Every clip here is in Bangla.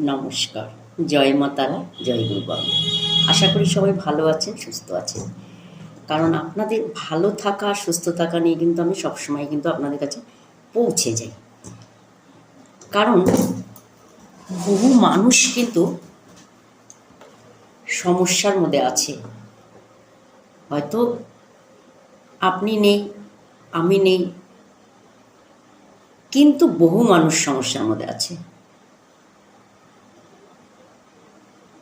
নমস্কার। জয় মাতারা জয় গুরু বাবা আশা করি সবাই ভালো আছেন, সুস্থ আছেন। কারণ আপনাদের ভালো থাকা, সুস্থ থাকা নিয়ে কিন্তু আমি সবসময় কিন্তু আপনাদের কাছে পৌঁছে যাই। কারণ বহু মানুষ কিন্তু সমস্যার মধ্যে আছে। হয়তো আপনি নেই, আমি নেই, কিন্তু বহু মানুষ সমস্যার মধ্যে আছে।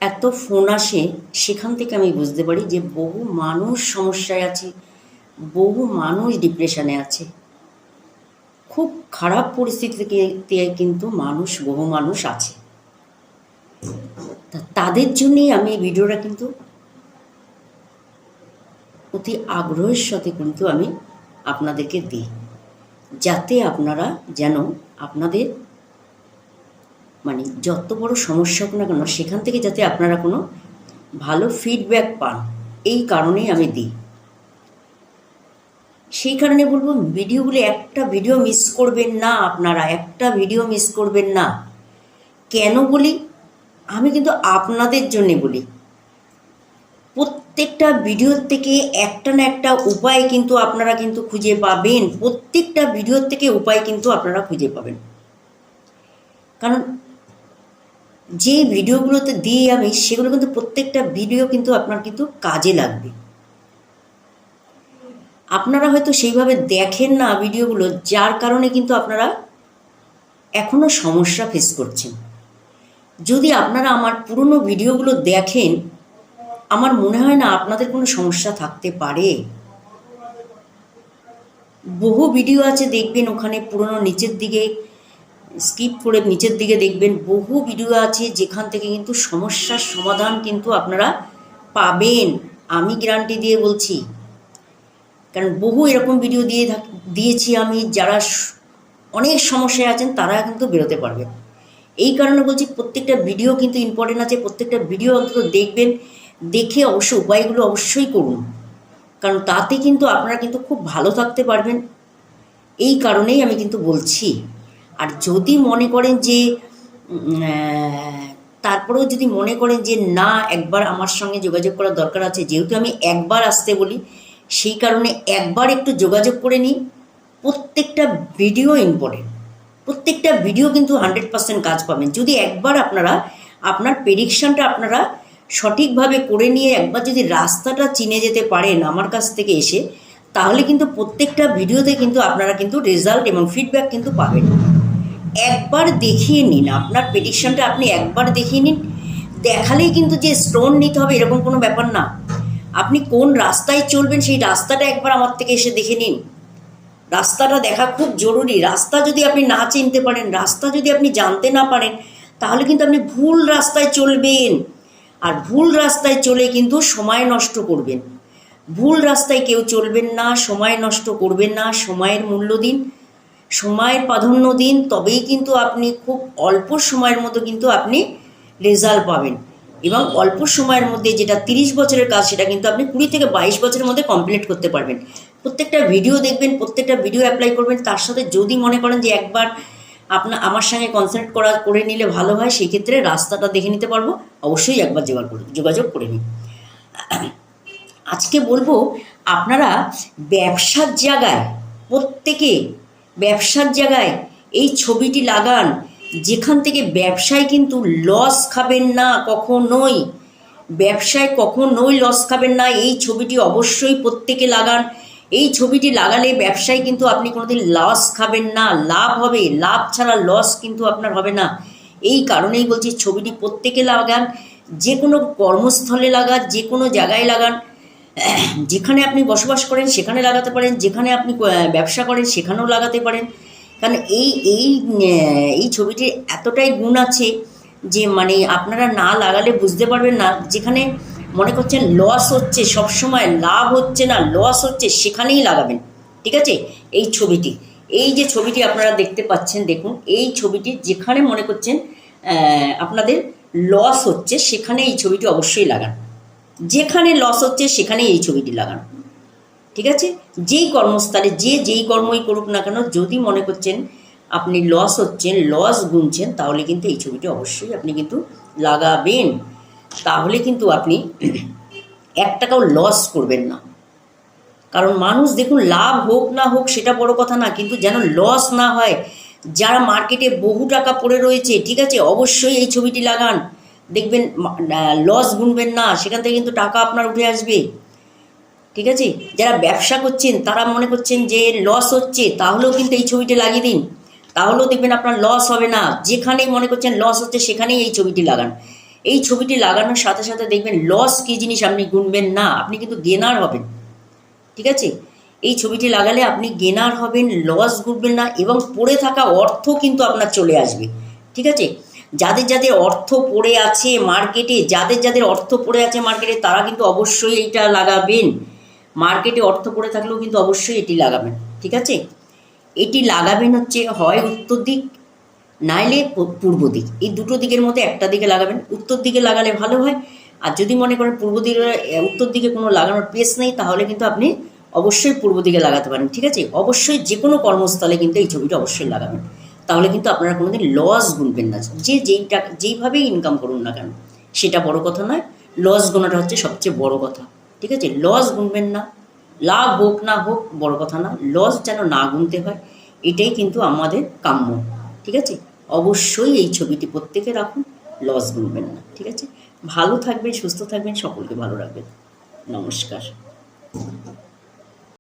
এত ফোন আসে, সেখান থেকে আমি বুঝতে পারি যে বহু মানুষ সমস্যায় আছে, বহু মানুষ ডিপ্রেশনে আছে। খুব খারাপ পরিস্থিতিতে কিন্তু মানুষ, বহু মানুষ আছে। তা তাদের জন্যেই আমি এই ভিডিওটা কিন্তু অতি আগ্রহের সাথে কিন্তু আমি আপনাদেরকে দিই। যাতে আপনারা যেন আপনাদের মানে যত বড় সমস্যা হোক না কেন, সেখান থেকে যাতে আপনারা কোনো ভালো ফিডব্যাক পান, এই কারণেই আমি দিই। সেই কারণে বলব, ভিডিওগুলো একটা ভিডিও মিস করবেন না আপনারা, একটা ভিডিও মিস করবেন না। কেন বলি? আমি কিন্তু আপনাদের জন্যে বলি। প্রত্যেকটা ভিডিওর থেকে একটা না একটা উপায় কিন্তু আপনারা কিন্তু খুঁজে পাবেন। প্রত্যেকটা ভিডিওর থেকে উপায় কিন্তু আপনারা খুঁজে পাবেন। কারণ যে ভিডিওগুলোতে দিই আমি সেগুলো কিন্তু প্রত্যেকটা ভিডিও কিন্তু আপনার কিন্তু কাজে লাগবে। আপনারা হয়তো সেইভাবে দেখেন না ভিডিওগুলো, যার কারণে কিন্তু আপনারা এখনও সমস্যা ফেস করছেন। যদি আপনারা আমার পুরনো ভিডিওগুলো দেখেন, আমার মনে হয় না আপনাদের কোনো সমস্যা থাকতে পারে। বহু ভিডিও আছে, দেখবেন ওখানে পুরনো নিচের দিকে স্কিপ করে নিচের দিকে দেখবেন বহু ভিডিও আছে যেখান থেকে কিন্তু সমস্যার সমাধান কিন্তু আপনারা পাবেন। আমি গ্যারান্টি দিয়ে বলছি। কারণ বহু এরকম ভিডিও দিয়ে দিয়েছি আমি যারা অনেক সমস্যায় আছেন তারা কিন্তু বেরোতে পারবে এই কারণে বলছি প্রত্যেকটা ভিডিও কিন্তু ইম্পর্টেন্ট আছে, প্রত্যেকটা ভিডিও অন্তত দেখবেন। দেখে অবশ্য উপায়গুলো অবশ্যই করুন। কারণ তাতে কিন্তু আপনারা কিন্তু খুব ভালো থাকতে পারবেন। এই কারণেই আমি কিন্তু বলছি। আর যদি মনে করেন যে তারপরেও যদি মনে করেন যে, না, একবার আমার সঙ্গে যোগাযোগ করার দরকার আছে, যেহেতু আমি একবার আসতে বলি, সেই কারণে একবার একটু যোগাযোগ করে নিই। প্রত্যেকটা ভিডিও ইম্পর্টেন্ট প্রত্যেকটা ভিডিও কিন্তু হান্ড্রেড পার্সেন্ট কাজ পাবেন। যদি একবার আপনারা, আপনার প্রেডিকশানটা আপনারা সঠিকভাবে করে নিয়ে একবার যদি রাস্তাটা চিনে যেতে পারেন আমার কাছ থেকে এসে, তাহলে কিন্তু প্রত্যেকটা ভিডিওতে কিন্তু আপনারা কিন্তু রেজাল্ট এবং ফিডব্যাক কিন্তু পাবেন। একবার দেখিয়ে নিন। আপনার প্রেডিকশনটা আপনি একবার দেখিয়ে নিন। দেখালেই কিন্তু যে স্টোন নিতে হবে এরকম কোনো ব্যাপার না। আপনি কোন রাস্তায় চলবেন সেই রাস্তাটা একবার আমার থেকে এসে দেখে নিন। রাস্তাটা দেখা খুব জরুরি। রাস্তা যদি আপনি না চিনতে পারেন, রাস্তা যদি আপনি জানতে না পারেন, তাহলে কিন্তু আপনি ভুল রাস্তায় চলবেন। আর ভুল রাস্তায় চলে কিন্তু সময় নষ্ট করবেন। ভুল রাস্তায় কেউ চলবেন না, সময় নষ্ট করবেন না, সময়ের মূল্য দিন। সময়ের প্রাধান্য দিন, তবেই কিন্তু আপনি খুব অল্প সময়ের মধ্যে কিন্তু আপনি রেজাল্ট পাবেন। এবং অল্প সময়ের মধ্যে যেটা তিরিশ বছরের কাজ, সেটা কিন্তু আপনি কুড়ি থেকে বাইশ বছরের মধ্যে কমপ্লিট করতে পারবেন। প্রত্যেকটা ভিডিও দেখবেন, প্রত্যেকটা ভিডিও অ্যাপ্লাই করবেন। তার সাথে যদি মনে করেন যে একবার আপনার আমার সঙ্গে কনসাল্ট করা, করে নিলে ভালো হয়, সেই ক্ষেত্রে রাস্তাটা দেখে নিতে পারব। অবশ্যই একবার যোগাযোগ করে যোগাযোগ করে নিন। আজকে বলব, আপনারা ব্যবসার জায়গায় প্রত্যেকে ব্যবসার জায়গায় এই ছবিটি লাগান, যেখান থেকে ব্যবসায় কিন্তু লস খাবেন না কখনোই। ব্যবসায় কখনোই লস খাবেন না। এই ছবিটি অবশ্যই প্রত্যেকে লাগান। এই ছবিটি লাগালে ব্যবসায় কিন্তু আপনি কোনোদিন লস খাবেন না। লাভ হবে। লাভ ছাড়া লস কিন্তু আপনার হবে না। এই কারণেই বলছি, ছবিটি প্রত্যেকে লাগান। যে কোনো কর্মস্থলে লাগান, যে কোনো জায়গায় লাগান। যেখানে আপনি বসবাস করেন, সেখানে লাগাতে পারেন, যেখানে আপনি ব্যবসা করেন, সেখানেও লাগাতে পারেন। কারণ এই এই এই ছবিটির এতটাই গুণ আছে যে মানে আপনারা না লাগালে বুঝতে পারবেন না, যেখানে মনে করছেন লস হচ্ছে সব সময় লাভ হচ্ছে না লস হচ্ছে, সেখানেই লাগাবেন। ঠিক আছে? এই ছবিটি, এই যে ছবিটি আপনারা দেখতে পাচ্ছেন, দেখুন, এই ছবিটি যেখানে মনে করছেন আপনাদের লস হচ্ছে, সেখানে এই ছবিটি অবশ্যই লাগান। যেখানে লস হচ্ছে সেখানেই এই ছবিটি লাগান। ঠিক আছে? যেই কর্মস্থলে, যে যেই কর্মই করুক না কেন, যদি মনে করছেন আপনি লস হচ্ছেন লস গুনছেন, তাহলে কিন্তু এই ছবিটি অবশ্যই আপনি কিন্তু লাগাবেন। তাহলে কিন্তু আপনি এক টাকাও লস করবেন না। কারণ মানুষ দেখুন, লাভ হোক না হোক সেটা বড় কথা না, কিন্তু যেন লস না হয়, যারা মার্কেটে বহু টাকা পড়ে রয়েছে, ঠিক আছে? অবশ্যই এই ছবিটি লাগান। দেখবেন লস গুনবেন না, সেখান থেকে কিন্তু টাকা আপনার উঠে আসবে। ঠিক আছে? যারা ব্যবসা করছেন, তারা মনে করছেন যে লস হচ্ছে, তাহলেও কিন্তু এই ছবিটি লাগিয়ে দিন। তাহলেও দেখবেন আপনার লস হবে না। যেখানেই মনে করছেন লস হচ্ছে, সেখানেই এই ছবিটি লাগান। এই ছবিটি লাগানোর সাথে সাথে দেখবেন লস কী জিনিস আপনি গুনবেন না, আপনি কিন্তু গেনার হবেন। ঠিক আছে? এই ছবিটি লাগালে আপনি গেনার হবেন লস গুনবেন না এবং পড়ে থাকা অর্থ কিন্তু আপনার চলে আসবে। ঠিক আছে? যাদের যাদের অর্থ পড়ে আছে মার্কেটে যাদের যাদের অর্থ পড়ে আছে মার্কেটে তারা কিন্তু অবশ্যই এইটা লাগাবেন। মার্কেটে অর্থ পড়ে থাকলেও কিন্তু অবশ্যই এটি লাগাবেন, ঠিক আছে? এটি লাগাবেন হচ্ছে হয় উত্তর দিক, নাইলে পূর্ব দিক। এই দুটো দিকের মধ্যে একটা দিকে লাগাবেন, উত্তর দিকে লাগালে ভালো হয়। আর যদি মনে করেন পূর্ব দিকে উত্তর দিকে কোনো লাগানোর প্লেস নেই, তাহলে কিন্তু আপনি অবশ্যই পূর্ব দিকে লাগাতে পারেন, ঠিক আছে? অবশ্যই যে কোনো কর্মস্থলে কিন্তু এই ছবিটা অবশ্যই লাগাবেন। তাহলে কিন্তু আপনারা কোনোদিন লস গুনবেন না। যে যেই টাকা যেইভাবেই ইনকাম করুন না কেন, সেটা বড় কথা নয় লস গোনাটা হচ্ছে সবচেয়ে বড় কথা। ঠিক আছে? লস গুনবেন না। লাভ হোক না হোক, বড় কথা না লস যেন না গুনতে হয়, এটাই কিন্তু আমাদের কাম্য। ঠিক আছে? অবশ্যই এই ছবিটি প্রত্যেকে রাখুন লস গুনবেন না। ঠিক আছে? ভালো থাকবেন, সুস্থ থাকবেন, সকলকে ভালো রাখবেন। নমস্কার।